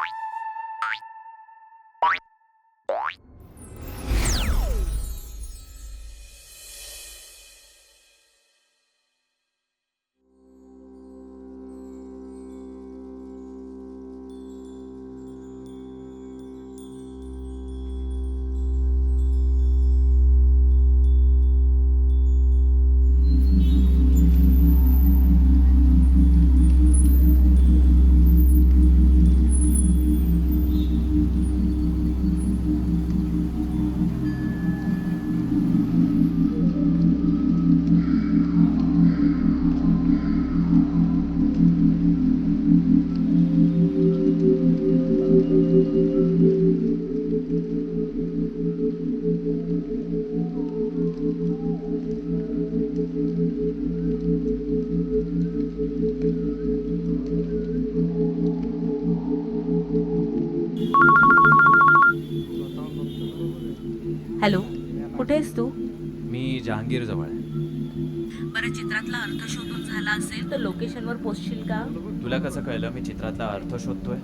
Bye. मी जहांगीर जवळ आहे बरं चित्रातला अर्थ शोधून झाला असेल तर लोकेशनवर पोचशील का? तुला कसं कळलं मी चित्रातला अर्थ शोधतोय?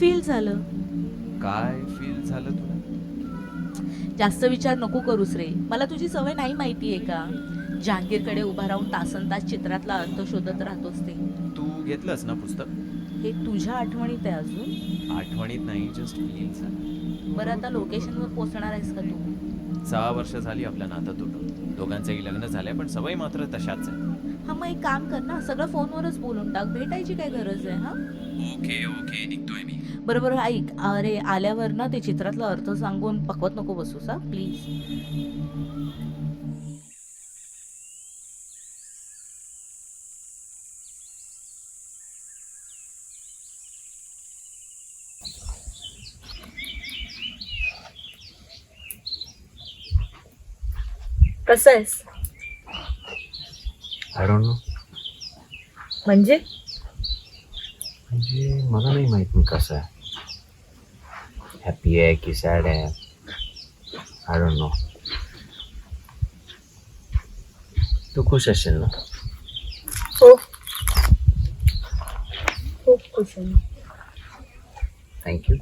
फील झालं. काय फील झालं तुला? जास्त विचार नको करूस रे. मला तुझी सवय नाही माहिती आहे का? जहांगीरकडे उभा राहून तासन तास चित्रातला अर्थ शोधत राहतोस ते. तू घेतलंस ना पुस्तक? हे तुझ्या आठवणीत आहे अजून? आठवणीत नाही जस्ट फील झालं बरं आता लोकेशनवर पोचणार आहेस का तू? सहा वर्ष झाली आपलं नातं तुटून दोघांचंही लग्न झालंय पण सवय मात्र तशाच आहे. हा मग एक काम कर ना सगळं फोनवरच बोलून टाक. भेटायची काय गरज आहे हा? ओके ओके निघतोय मी. बरं बरं ऐक. अरे आल्यावर ना ते चित्रातला अर्थ सांगून पकवत नको बसूस हा प्लीज. कसं आहेस? आय डोंट नो म्हणजे? म्हणजे मला नाही माहीत मी कसं आहे. हॅपी आहे की सॅड आहे? आय डोंट नो तू खुश असशील ना? हो. खूप खुश आहे थँक्यू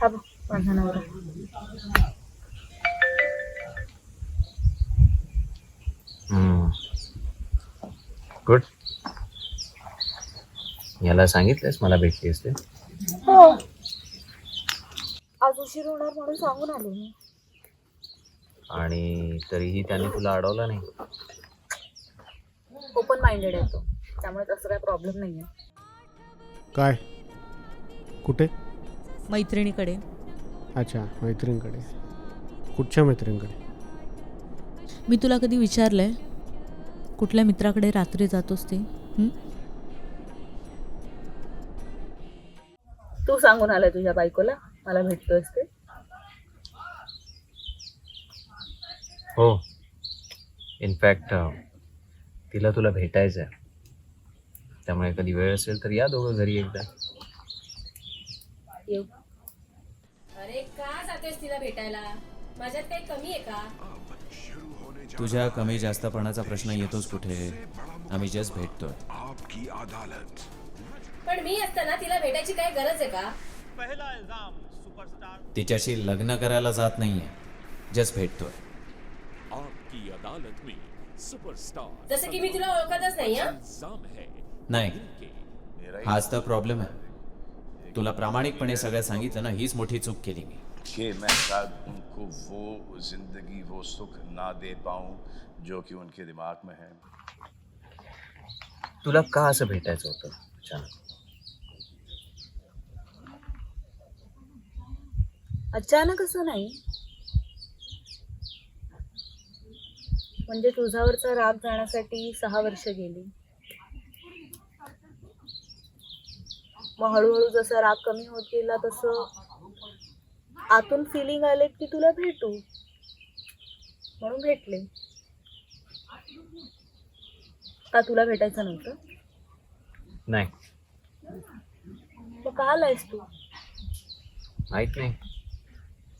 हा बघ माझा नवरा गुड याला सांगितलंस मला भेटलीस ते? हो. आज उशीर होणार म्हणून सांगून आले मी. आणि तरीही त्याने तुला अडवलं नाही? ओपन माइंडेड आहे तो. त्यामुळे तसं काही प्रॉब्लेम नाही आहे काय? कुठे? मैत्रिणीकडे. अच्छा मैत्रिणीकडे. कुठच्या मैत्रिणीकडे? मी तुला कधी विचारलंय? कुठल्या मित्राकडे रात्री जातोस ते? हं? तू सांगून आलाय तुझ्या बायकोला? मला भेटतोयस ते? हो. इनफॅक्ट तिला तुला भेटायचं आहे त्यामुळे कधी वेळ असेल तर या दोघं घरी एकदा. येऊ. का जातोयस तिला भेटायला? माझ्यात काही कमी आहे का? तुझ्या कमी जास्तपणाचा प्रश्न येतोच कुठे? आम्ही जस्ट भेटतोय. पण मी असताना तिला भेटायची काय गरज आहे का? तिच्याशी लग्न करायला जात नाहीये. जस्ट भेटतोय. आपकी अदालत में सुपरस्टार जसं की मी तुला ओळखतच नाही हं? इल्जाम है. नाही. हाच तर प्रॉब्लेम आहे. तुला प्रामाणिकपणे सगळं सांगितलं ना हीच मोठी चूक केली मी. कि मैं शायद उनको वो जिंदगी वो सुख ना दे पाऊं जो कि उनके दिमाग में है। तुला का असं भेटायचं होतं अचानक? अचानक असं नाही. म्हणजे तुझ्यावरचा राग जाण्यासाठी सहा वर्ष गेली. मग हळूहळू जसा राग कमी होत गेला तसं आतून फिलिंग आले की तुला भेटू. म्हणून भेटले. का तुला भेटायचं नव्हतं? नाही. मग का आलायस तू? माहीत नाही.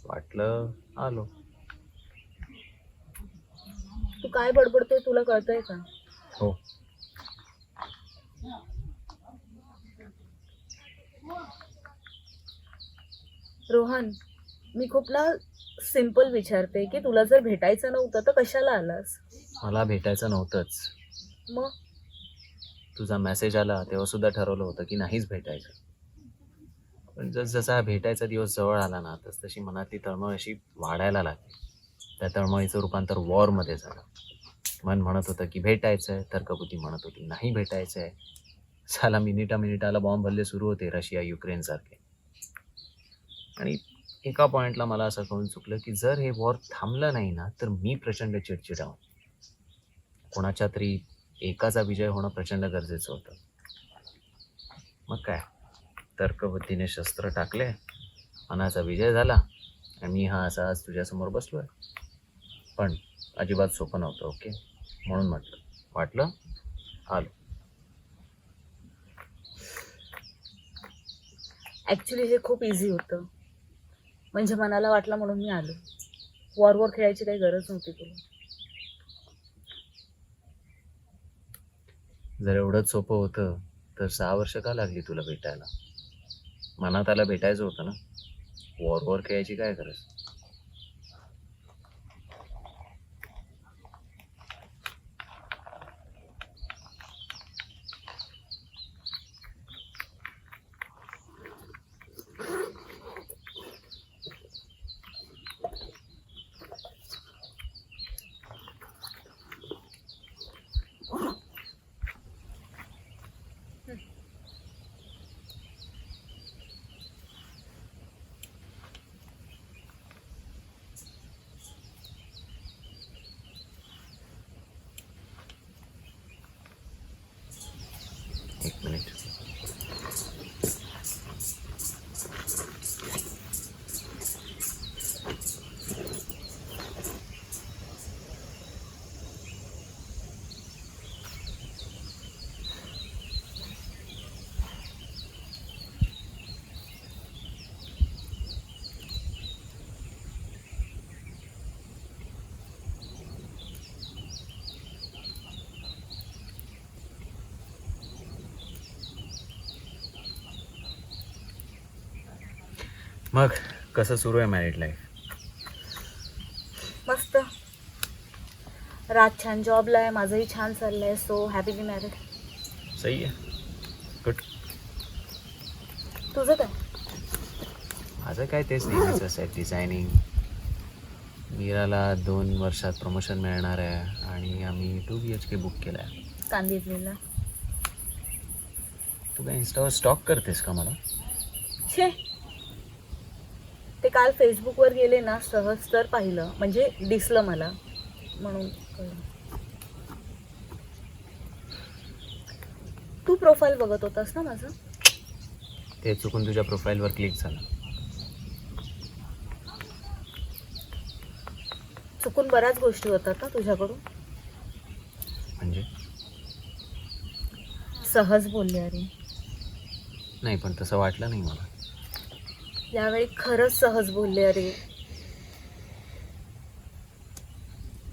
वाटलं आलो. तू काय बडबडतोय तुला कळतंय का? हो. रोहन मी खूप ना सिंपल विचारते की तुला जर भेटायचं नव्हतं तर कशाला आलास? मला भेटायचं नव्हतंच. मग? तुझा मेसेज आला तेव्हा सुद्धा ठरवलं होतं की नाहीच भेटायचं. पण जस जसा हा भेटायचा दिवस जवळ आला ना तस तशी मनातली तळमळ अशी वाढायला लागली. त्या तळमळीचं रूपांतर वॉरमध्ये झालं. मन म्हणत होतं की भेटायचं आहे तर्कबुद्धी म्हणत होती नाही भेटायचं आहे साला मिनिटा मिनिटाला बॉम्ब हल्ले सुरू होते रशिया युक्रेनसारखे आणि एका पॉईंटला मला असं कळून चुकलं की जर हे वॉर थांबलं नाही ना तर मी प्रचंड चिडचिडावं कोणाच्या तरी एकाचा विजय होणं प्रचंड गरजेचं होतं. मग काय? तर्कबुद्धीने शस्त्र टाकले अनाचा विजय झाला आणि मी हा असा आज तुझ्यासमोर बसलो आहे पण अजिबात सोपं नव्हतं ओके? म्हणून म्हटलं वाटलं? आलो. ॲक्च्युली हे खूप इझी होतं. म्हणजे मनाला वाटलं म्हणून मी आलो. वॉरवर खेळायची काही गरज नव्हती तुला. जर एवढंच सोपं होतं तर सहा वर्ष का लागली तुला भेटायला? मनात आला भेटायचं होतं ना? वॉर वॉर खेळायची काय गरज एक मिनिट मग कसं सुरू आहे मॅरिड लाईफ मस्त. राज छान जॉबला आहे माझंही छान चाललं आहे सो हॅपीली मॅरिड सही आहे. गुड तुझं काय? माझं काय तेच नेहमीच सेट डिझायनिंग मीराला दोन वर्षात प्रमोशन मिळणार आहे आणि आम्ही two B H K book केला आहे कांदिवलीला. तू काय इन्स्टावर स्टॉक करतेस का मला? छे. काल फेसबुकवर गेले ना सहज तर पाहिलं. म्हणजे दिसलं मला. म्हणून. तू प्रोफाईल बघत होतास ना माझं? ते चुकून तुझ्या प्रोफाईलवर क्लिक झालं. चुकून बऱ्याच गोष्टी होतात ना तुझ्याकडून. म्हणजे? सहज बोलले अरे. नाही पण तसं वाटलं नाही मला. यावेळी खरंच सहज बोलले अरे.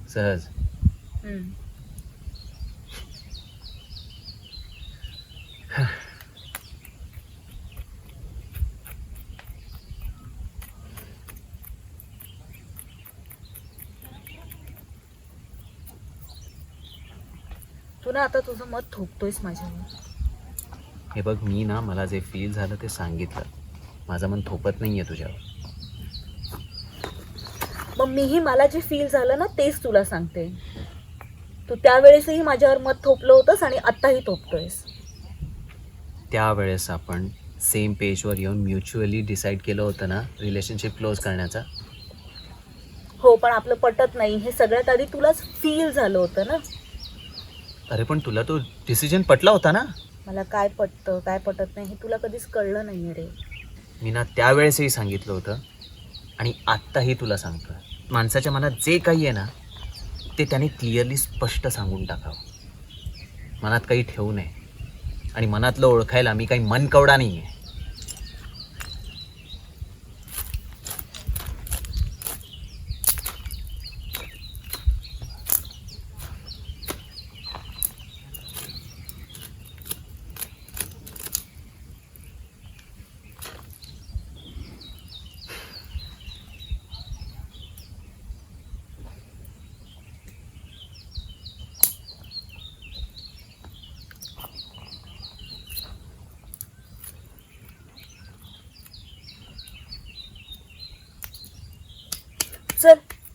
सहज. हम्म. तू ना आता तुझं मत थोपतोयस माझ्यावर. हे बघ मी ना मला जे फील झालं ते सांगितलं. माझं मन थोपत नाही आहे तुझ्यावर. मग मीही मला जे फील झालं ना तेच तुला सांगते. तू त्यावेळेसही माझ्यावर मत थोपलं होतंस आणि आत्ताही थोपतोयस. त्यावेळेस आपण सेम पेजवर येऊन म्युच्युअली डिसाईड केलं होतं ना रिलेशनशिप क्लोज करण्याचा? हो पण आपलं पटत नाही. हे सगळ्यात आधी तुलाच फील झालं होतं ना. अरे पण तुला तो डिसिजन पटला होता ना? मला काय पटतं काय पटत नाही हे तुला कधीच कळलं नाही रे. मी ना त्यावेळेसही सांगितलं होतं आणि आत्ताही तुला सांगतो माणसाच्या मनात जे काही आहे ना ते त्याने क्लिअरली स्पष्ट सांगून टाकावं. मनात काही ठेवू नये. आणि मनातलं ओळखायला मी काही मनकवडा नाही आहे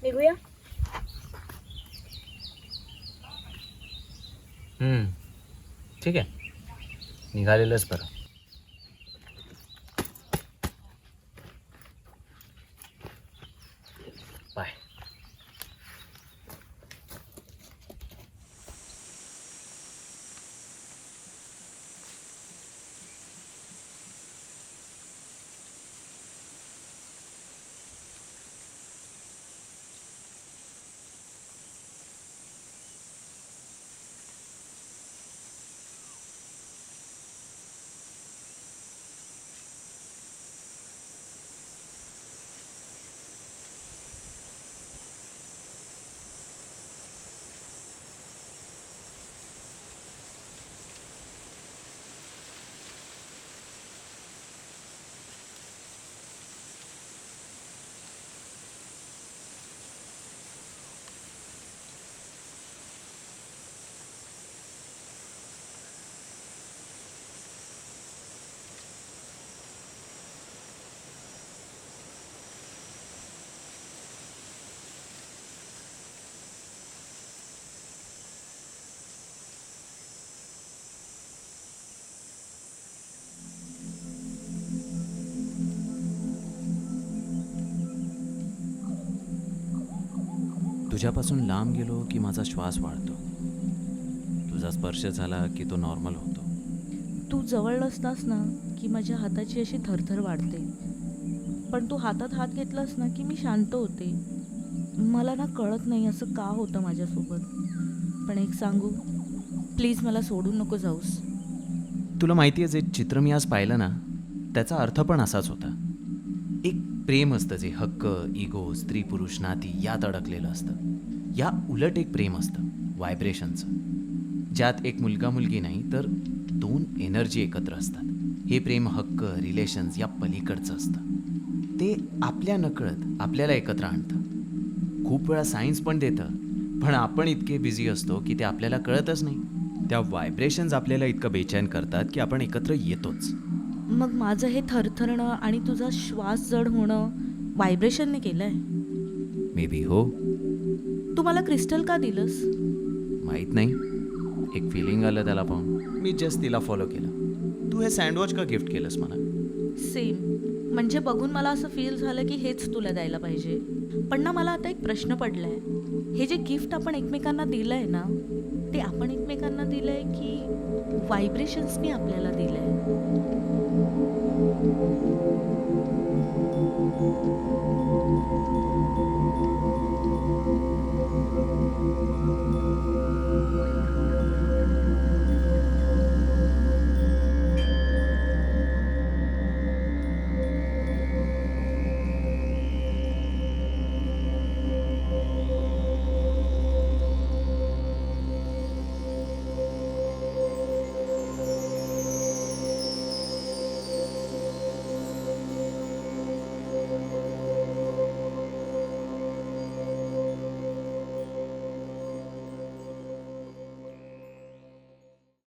निघूया? ठीक आहे. निघालेलंच बरं. तुझ्यापासून लांब गेलो की माझा श्वास वाढतो. तुझा स्पर्श झाला की तो नॉर्मल होतो. तू जवळ नसतास ना की माझ्या हाताची अशी थरथर वाढते. पण तू हातात हात घेतलास ना की मी शांत होते. मला ना कळत नाही असं का होतं माझ्यासोबत. पण एक सांगू प्लीज मला सोडून नको जाऊस. तुला माहिती आहे जे चित्र मी आज पाहिलं ना त्याचा अर्थ पण असाच होता. एक प्रेम असतं जे हक्क इगो स्त्री पुरुष नाती यात अडकलेलं असतं. या उलट एक प्रेम असतं व्हायब्रेशनचं ज्यात एक मुलगा मुलगी नाही तर दोन एनर्जी एकत्र असतात. हे प्रेम हक्क रिलेशन्स या पलीकडचं असतं. ते आपल्या नकळत आपल्याला एकत्र आणतं. खूप वेळा सायन्स पण देतं पण आपण इतके बिझी असतो की ते आपल्याला कळतच नाही. त्या व्हायब्रेशन्स आपल्याला इतकं बेचैन करतात की आपण एकत्र येतोच. मग माझं हे थरथरणं आणि तुझा श्वास जड होणं व्हायब्रेशनने केलंय? मे बी हो. तू मला क्रिस्टल का दिलंस? माहीत नाही. एक फिलिंग आलं त्याला पाहून. मी जस्ट तिला फॉलो केलं. तू हे सँडवॉच का गिफ्ट केलंस मला? सेम म्हणजे बघून मला असं फील झालं की हेच तुला द्यायला पाहिजे. पण ना मला आता एक प्रश्न पडलाय. हे जे गिफ्ट आपण एकमेकांना दिलंय ना ते आपण एकमेकांना दिलंय की व्हायब्रेशन्सनी आपल्याला दिलंय? Thank you.